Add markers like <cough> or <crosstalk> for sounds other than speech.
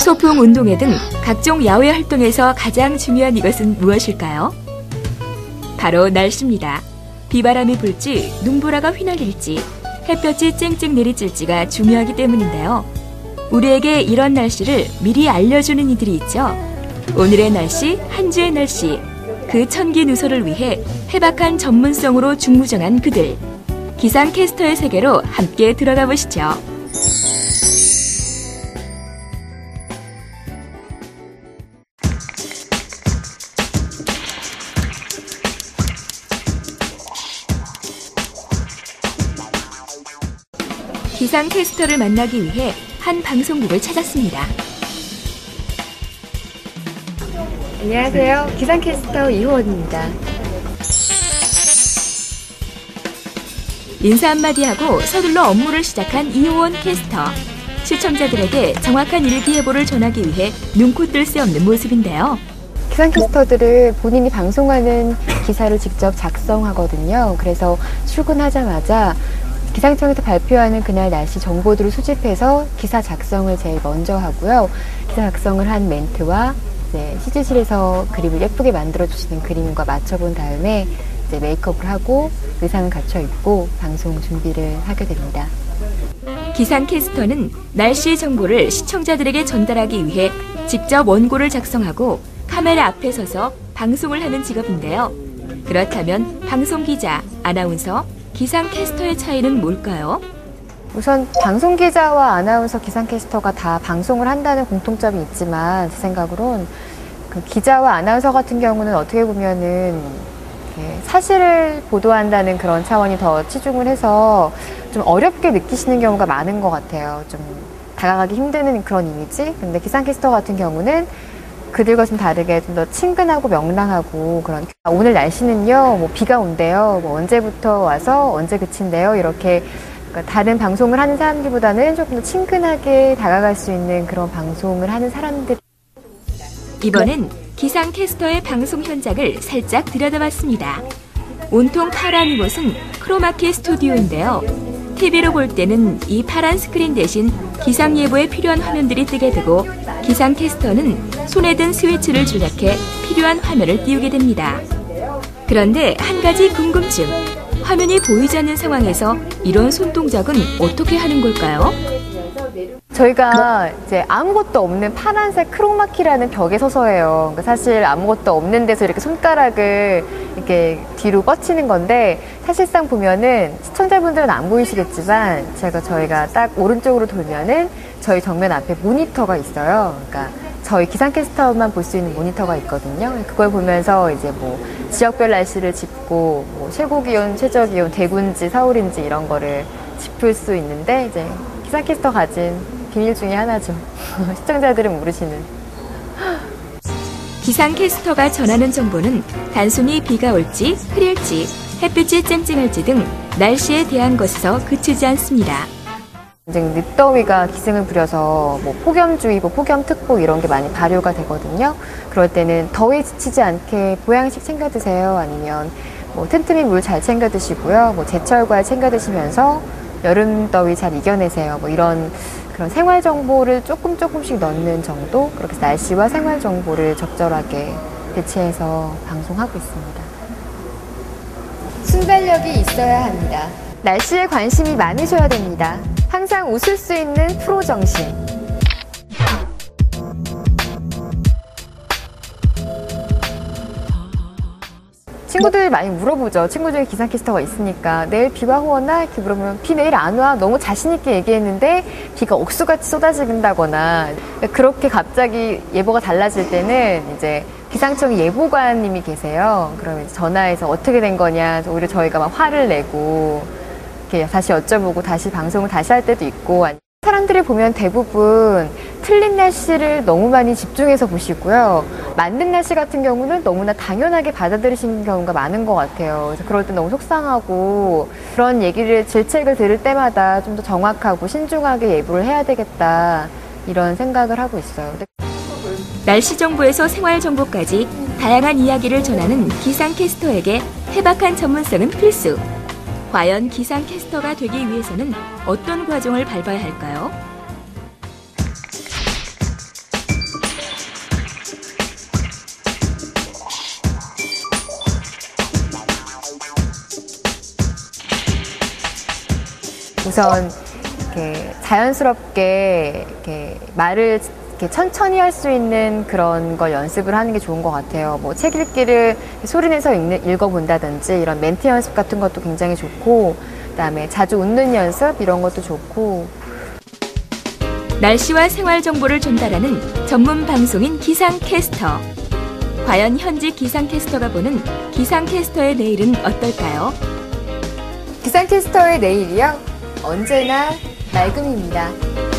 소풍 운동회 등 각종 야외 활동에서 가장 중요한 이것은 무엇일까요? 바로 날씨입니다. 비바람이 불지, 눈보라가 휘날릴지, 햇볕이 쨍쨍 내리칠지가 중요하기 때문인데요. 우리에게 이런 날씨를 미리 알려주는 이들이 있죠. 오늘의 날씨, 한 주의 날씨, 그 천기 누설을 위해 해박한 전문성으로 중무정한 그들. 기상캐스터의 세계로 함께 들어가 보시죠. 기상 캐스터를 만나기 위해 한 방송국을 찾았습니다. 안녕하세요. 기상 캐스터 이호원입니다. 인사 한마디 하고 서둘러 업무를 시작한 이호원 캐스터. 시청자들에게 정확한 일기예보를 전하기 위해 눈코 뜰 새 없는 모습인데요. 기상캐스터들을 본인이 방송하는 기사를 직접 작성하거든요. 그래서 출근하자마자 기상청에서 발표하는 그날 날씨 정보들을 수집해서 기사 작성을 제일 먼저 하고요. 기사 작성을 한 멘트와 이제 CG실에서 그림을 예쁘게 만들어 주시는 그림과 맞춰본 다음에 이제 메이크업을 하고 의상을 갖춰 입고 방송 준비를 하게 됩니다. 기상캐스터는 날씨 정보를 시청자들에게 전달하기 위해 직접 원고를 작성하고 카메라 앞에 서서 방송을 하는 직업인데요. 그렇다면 방송 기자, 아나운서, 기상캐스터의 차이는 뭘까요? 우선 방송 기자와 아나운서 기상캐스터가 다 방송을 한다는 공통점이 있지만 제 생각으론 그 기자와 아나운서 같은 경우는 어떻게 보면은 사실을 보도한다는 그런 차원이 더 치중을 해서 좀 어렵게 느끼시는 경우가 많은 것 같아요. 좀 다가가기 힘드는 그런 이미지. 근데 기상캐스터 같은 경우는 그들과 좀 다르게 좀 더 친근하고 명랑하고 그런 아, 오늘 날씨는요 뭐 비가 온대요 뭐 언제부터 와서 언제 그친대요 이렇게 그러니까 다른 방송을 하는 사람들보다는 조금 더 친근하게 다가갈 수 있는 그런 방송을 하는 사람들 이번엔 기상캐스터의 방송 현장을 살짝 들여다봤습니다. 온통 파란 이곳은 크로마키 스튜디오인데요. TV로 볼 때는 이 파란 스크린 대신 기상 예보에 필요한 화면들이 뜨게 되고 기상 캐스터는 손에 든 스위치를 조작해 필요한 화면을 띄우게 됩니다. 그런데 한 가지 궁금증. 화면이 보이지 않는 상황에서 이런 손동작은 어떻게 하는 걸까요? 저희가 이제 아무것도 없는 파란색 크로마키라는 벽에 서서 해요. 그러니까 사실 아무것도 없는 데서 이렇게 손가락을 이렇게 뒤로 뻗치는 건데 사실상 보면은 시청자분들은 안 보이시겠지만 제가 저희가 딱 오른쪽으로 돌면은 저희 정면 앞에 모니터가 있어요. 그러니까 저희 기상캐스터만 볼 수 있는 모니터가 있거든요. 그걸 보면서 이제 뭐 지역별 날씨를 짚고 뭐 최고 기온, 최저 기온, 대구인지 서울인지 이런 거를 짚을 수 있는데 이제 기상캐스터 가진 비밀 중에 하나죠. <laughs> 시청자들은 모르시는. 기상캐스터가 전하는 정보는 단순히 비가 올지 흐릴지 햇빛이 쨍쨍할지 등 날씨에 대한 것에서 그치지 않습니다. 이제 늦더위가 기승을 부려서 뭐 폭염주의보, 폭염특보 이런 게 많이 발효가 되거든요. 그럴 때는 더위 지치지 않게 보양식 챙겨 드세요. 아니면 뭐 틈틈이 물 잘 챙겨 드시고요. 뭐 제철과일 챙겨 드시면서 여름 더위 잘 이겨내세요. 뭐 이런 그런 생활 정보를 조금 조금씩 넣는 정도 그렇게 날씨와 생활 정보를 적절하게 배치해서 방송하고 있습니다. 순발력이 있어야 합니다. 날씨에 관심이 많으셔야 됩니다. 항상 웃을 수 있는 프로 정신. 친구들 많이 물어보죠. 친구 중에 기상캐스터가 있으니까 내일 비와 호원나 이렇게 물어보면 비 내일 안 와. 너무 자신 있게 얘기했는데 비가 옥수같이 쏟아진다거나 그렇게 갑자기 예보가 달라질 때는 이제 기상청 예보관님이 계세요. 그러면 전화해서 어떻게 된 거냐. 오히려 저희가 막 화를 내고 이렇게 다시 여쭤보고 다시 방송을 다시 할 때도 있고 사람들이 보면 대부분 틀린 날씨를 너무 많이 집중해서 보시고요. 맞는 날씨 같은 경우는 너무나 당연하게 받아들이시는 경우가 많은 것 같아요. 그럴 때 너무 속상하고 그런 얘기를 질책을 들을 때마다 좀 더 정확하고 신중하게 예보를 해야 되겠다 이런 생각을 하고 있어요. 날씨 정보에서 생활 정보까지 다양한 이야기를 전하는 기상캐스터에게 해박한 전문성은 필수. 과연 기상캐스터가 되기 위해서는 어떤 과정을 밟아야 할까요? 우선 이렇게 자연스럽게 이렇게 말을 이렇게 천천히 할 수 있는 그런 걸 연습을 하는 게 좋은 것 같아요. 뭐 책 읽기를 소리내서 읽는, 읽어본다든지 이런 멘트 연습 같은 것도 굉장히 좋고, 그다음에 자주 웃는 연습 이런 것도 좋고. 날씨와 생활 정보를 전달하는 전문 방송인 기상캐스터. 과연 현직 기상캐스터가 보는 기상캐스터의 내일은 어떨까요? 기상캐스터의 내일이요? 언제나 맑음입니다.